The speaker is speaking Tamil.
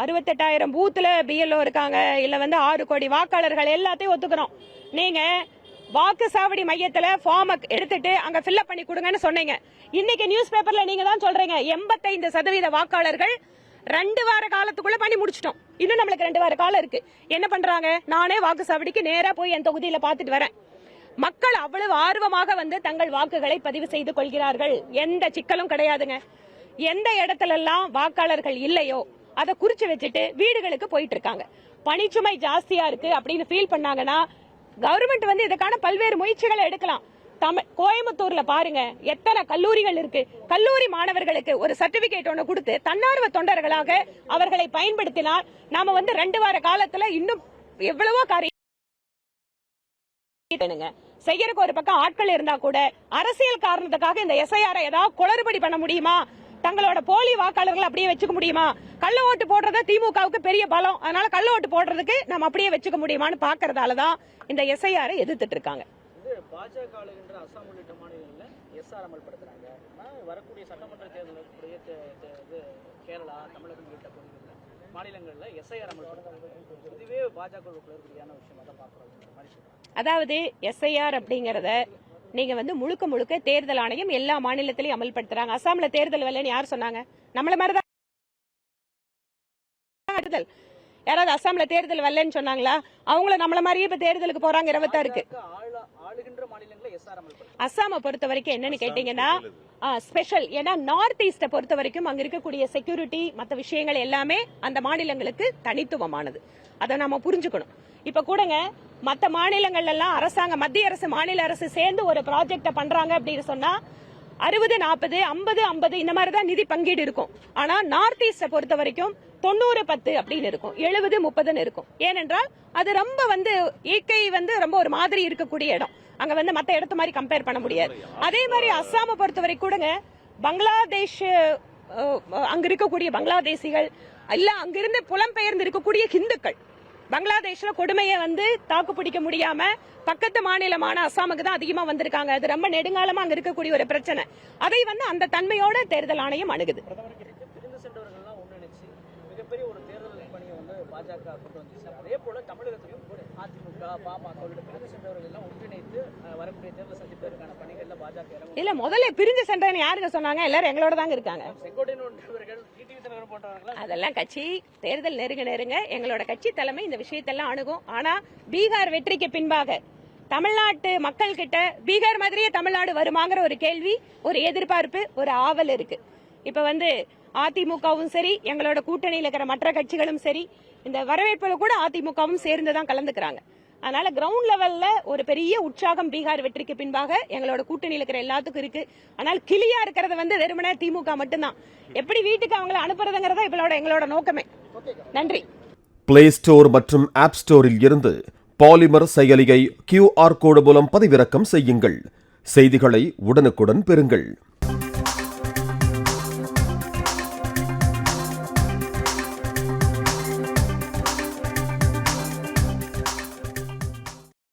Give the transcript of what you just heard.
அறுபத்தெட்டாயிரம் பூத்தில் பிஎல்ஓ இருக்காங்க. இல்லை வந்து ஆறு கோடி வாக்காளர்கள் எல்லாத்தையும் ஒத்துக்கிறோம். நீங்கள் வாக்கு சாவடி மையத்தில் ஃபார்ம் எடுத்துட்டு அங்கே ஃபில்அப் பண்ணி கொடுங்கன்னு சொன்னீங்க. இன்னைக்கு நியூஸ் பேப்பரில் நீங்கள் தான் சொல்கிறீங்க எண்பத்தைந்து சதவீத வாக்காளர்கள் ரெண்டு வார காலத்துக்குள்ள பண்ணி முடிச்சிட்டோம். இன்னும் நம்மளுக்கு ரெண்டு வார காலம் இருக்கு. என்ன பண்றாங்க? நானே வாக்கு சாவடிக்கு நேரா போய் என் தொகுதியில பாத்துட்டு வரேன். மக்கள் அவ்வளவு ஆர்வமாக வந்து தங்கள் வாக்குகளை பதிவு செய்து கொள்கிறார்கள். எந்த சிக்கலும் கிடையாதுங்க. எந்த இடத்துல எல்லாம் வாக்காளர்கள் இல்லையோ அதை குறிச்சு வச்சுட்டு வீடுகளுக்கு போயிட்டு இருக்காங்க பணிச்சுமை ஜாஸ்தியா இருக்கு அப்படின்னு ஃபீல் பண்ணாங்கன்னா கவர்மெண்ட் வந்து இதுக்கான பல்வேறு முயற்சிகளை எடுக்கலாம். தமிழ் கோயம்புத்தூர்ல பாருங்க எத்தனை கல்லூரிகள் இருக்கு. கல்லூரி மாணவர்களுக்கு ஒரு சர்டிபிகேட் ஒன்று கொடுத்து தன்னார்வ தொண்டர்களாக அவர்களை பயன்படுத்தினால் நாம வந்து ரெண்டு வார காலத்துல இன்னும் எவ்வளவோ காரியங்க செய்யறக்கு செய்யறதுக்கு ஒரு பக்கம் ஆட்கள் இருந்தா கூட அரசியல் காரணத்துக்காக இந்த எஸ்ஐஆர் ஏதாவது குளறுபடி பண்ண முடியுமா? தங்களோட போலி வாக்காளர்கள் அப்படியே வச்சுக்க முடியுமா? கள்ள ஓட்டு போடுறது திமுகவுக்கு பெரிய பலம். அதனால கள்ள ஓட்டு போடுறதுக்கு நம்ம அப்படியே வச்சுக்க முடியுமான்னு பாக்குறதால தான் இந்த எஸ்ஐஆரை எதிர்த்துட்டு இருக்காங்க. பாஜக ஆளுகின்ற அஸ்ஸாம் உள்ளிட்ட மாநிலங்களில் எஸ்ஆர் அமல்படுத்துறாங்க. வரக்கூடிய சட்டமன்ற தேர்தல் இருக்கக்கூடிய தே- தே- இது கேரளா தமிழகம் உள்ளிட்ட மாநிலங்களில் எஸ்ஐஆர் அமல்படுத்துறாங்க. இதுவே விஷயமா தான் பார்க்குறோம். சொல்றாங்க. அதாவது எஸ்ஐஆர் அப்படிங்கறத நீங்க வந்து முழுக்க முழுக்க தேர்தல் ஆணையம் எல்லா மாநிலத்திலையும் அமல்படுத்துறாங்க. அசாம்ல தேர்தல் வரலன்னு யார் சொன்னாங்க? நம்மள மாதிரி தான் தேர்தல் யாராவது அசாம்ல தேர்தல் வரலன்னு சொன்னாங்களா? அவங்கள நம்மள மாதிரியே இப்ப தேர்தலுக்கு போறாங்க அமல்படுத்துறாங்க அஸ்ஸாமை பொறுத்த வரைக்கும் என்னன்னு கேட்டீங்கன்னா ஸ்பெஷல் ஏன்னா நார்த் ஈஸ்ட பொறுத்த வரைக்கும் அங்க இருக்கக்கூடிய செக்யூரிட்டி மற்ற விஷயங்கள் எல்லாமே அந்த மாநிலங்களுக்கு தனித்துவமானது. அதை நாம புரிஞ்சுக்கணும். இப்ப கூடங்க மற்ற மாநிலங்கள்ல எல்லாம் அரசாங்கம் மத்திய அரசு மாநில அரசு சேர்ந்து ஒரு ப்ராஜெக்ட பண்றாங்க அப்படின்னு சொன்னா அறுபது நாற்பது ஐம்பது ஐம்பது இந்த மாதிரி தான் நிதி பங்கீடு இருக்கும். ஆனா நார்த் ஈஸ்ட பொறுத்த வரைக்கும் தொண்ணூறு பத்து அப்படின்னு இருக்கும். எழுபது முப்பதுன்னு இருக்கும். ஏனென்றால் அது ரொம்ப வந்து இயற்கை வந்து ரொம்ப ஒரு மாதிரி இருக்கக்கூடிய இடம். அங்க வந்து மற்ற இடத்த மாதிரி கம்பேர் பண்ண முடியாது. அதே மாதிரி அஸ்ஸாமை பொறுத்தவரை கூடங்க. பங்களாதேஷ் அங்க இருக்கக்கூடிய பங்களாதேசிகள் இல்ல அங்கிருந்து புலம்பெயர்ந்து இருக்கக்கூடிய ஹிந்துக்கள் பங்களாதேஷ்ல கொடுமையை வந்து தாக்கு பிடிக்க முடியாம பக்கத்து மாநிலமான அஸ்ஸாமுக்கு தான் அதிகமா வந்திருக்காங்க. அது ரொம்ப நெடுங்காலமா அங்க இருக்கக்கூடிய ஒரு பிரச்சனை. அதை வந்து அந்த தன்மையோட தேர்தல் ஆணையம் அணுகுது. மிகப்பெரிய ஒரு தேர்தல் பணியை வந்து பாஜக கொண்டு வந்துச்சு அதே போல தமிழகத்திலும் அதிமுக பாமக உள்ளிட்ட பிரிந்து சென்றவர்கள் எல்லாம் ஒன்றிணைத்து வரக்கூடிய தேர்தல் சந்திப்பதற்கான பணிகள்ல பாஜக இல்ல முதல்ல பிரிஞ்சு சென்றேன்னு யாருங்க சொன்னாங்க? எல்லாரும் எங்களோட தாங்க இருக்காங்க. அதெல்லாம் கட்சி தேர்தல் நெருங்க நெருங்க எங்களோட கட்சி தலைமை இந்த விஷயத்தெல்லாம் அணுகும். ஆனா பீகார் வெற்றிக்கு பின்பாக தமிழ்நாட்டு மக்கள் கிட்ட பீகார் மாதிரியே தமிழ்நாடு வருமாங்கிற ஒரு கேள்வி ஒரு எதிர்பார்ப்பு ஒரு ஆவல் இருக்கு. இப்ப வந்து அதிமுகவும் சரி எங்களோட கூட்டணியில் இருக்கிற மற்ற கட்சிகளும் சரி இந்த வரவேற்புல கூட அதிமுகவும் சேர்ந்து தான் கலந்துக்கிறாங்க. அதனால கிரவுண்ட் லெவல்ல ஒரு பெரிய உற்சாகம் பீகார் வெற்றிக்கு பின்பாக எங்களோட கூட்டணியில் இருக்கிற எல்லாத்துக்கும் இருக்கு. ஆனால் கிளியா இருக்கிறது வந்து வெறுமனே திமுக மட்டும்தான். எப்படி வீட்டுக்கு அவங்கள அனுப்புறதுங்கிறதா இவளோட எங்களோட நோக்கமே. நன்றி. பிளே ஸ்டோர் மற்றும் ஆப் ஸ்டோரில் இருந்து பாலிமர் செயலியை கியூஆர் கோடு மூலம் பதிவிறக்கம் செய்யுங்கள். செய்திகளை உடனுக்குடன் பெறுங்கள்.